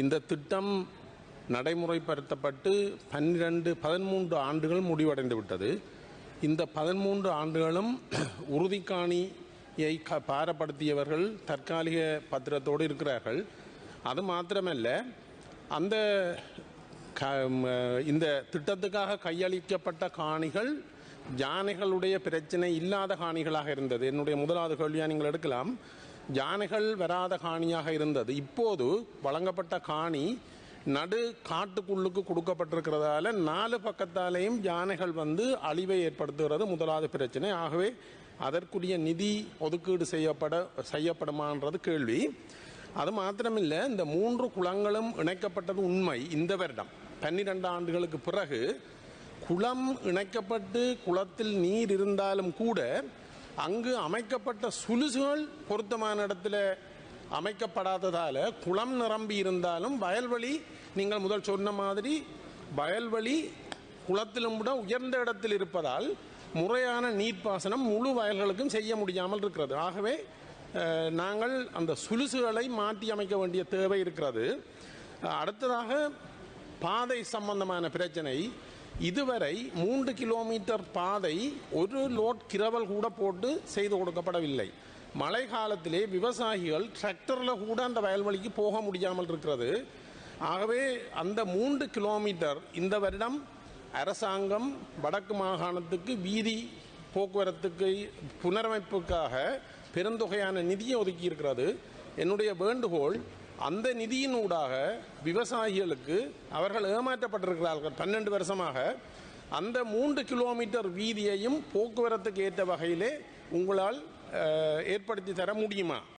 இந்த திட்டம் நடைமுறைப்படுத்தப்பட்டு பன்னிரண்டு பதிமூன்று ஆண்டுகள் முடிவடைந்து விட்டது இந்த பதிமூன்று ஆண்டுகளும் உறுதிக்காணியை க பாரப்படுத்தியவர்கள் தற்காலிக பத்திரத்தோடு இருக்கிறார்கள். அது மாத்திரமல்ல அந்த க ம, இந்த திட்டத்துக்காக கையளிக்கப்பட்ட காணிகள் யானைகளுடைய பிரச்சனை இல்லாத காணிகளாக இருந்தது. என்னுடைய முதலாவது கேள்வியாக நீங்கள் எடுக்கலாம். யானைகள் வராத காணியாக இருந்தது. இப்போது வழங்கப்பட்ட காணி நடு காட்டுக்குள்ளுக்கு கொடுக்கப்பட்டிருக்கிறதால நாலு பக்கத்தாலேயும் யானைகள் வந்து அழிவை ஏற்படுத்துகிறது முதலாவது பிரச்சனை. ஆகவே அதற்குரிய நிதி ஒதுக்கீடு செய்யப்பட செய்யப்படுமான்றது கேள்வி. அது மாத்திரமில்லை இந்த மூன்று குளங்களும் இணைக்கப்பட்டது உண்மை. இந்த வருடம் பன்னிரெண்டு ஆண்டுகளுக்கு பிறகு குளம் இணைக்கப்பட்டு குளத்தில் நீர் இருந்தாலும் கூட அங்கு அமைக்கப்பட்ட சுலுசுகள் பொருத்தமான இடத்துல அமைக்கப்படாததால் குளம் நிரம்பி இருந்தாலும் வயல்வெளி நீங்கள் முதல் சொன்ன மாதிரி வயல்வெளி குளத்திலும் கூட உயர்ந்த இடத்தில் இருப்பதால் முறையான நீர்ப்பாசனம் முழு வயல்களுக்கும் செய்ய முடியாமல் இருக்கிறது. ஆகவே நாங்கள் அந்த சுலுசுகளை மாற்றி அமைக்க வேண்டிய தேவை இருக்கிறது. அடுத்ததாக பாதை சம்பந்தமான பிரச்சனை. இதுவரை மூன்று கிலோமீட்டர் பாதை ஒரு லோட் கிரவல் கூட போட்டு செய்து கொடுக்கப்படவில்லை. மழை காலத்திலே விவசாயிகள் டிராக்டரில் கூட அந்த வயல்வெளிக்கு போக முடியாமல் இருக்கிறது. ஆகவே அந்த மூன்று கிலோமீட்டர் இந்த வருடம் அரசாங்கம் வடக்கு மாகாணத்துக்கு வீதி போக்குவரத்துக்கு புனரமைப்புக்காக பெருந்தொகையான நிதியை ஒதுக்கி இருக்கிறது என்னுடைய வேண்டுகோள் அந்த நிதியினூடாக விவசாயிகளுக்கு அவர்கள் ஏமாற்றப்பட்டிருக்கிறார்கள் பன்னெண்டு வருஷமாக. அந்த மூன்று கிலோமீட்டர் வீதியையும் போக்குவரத்துக்கு ஏற்ற வகையிலே உங்களால் ஏற்படுத்தி தர முடியுமா?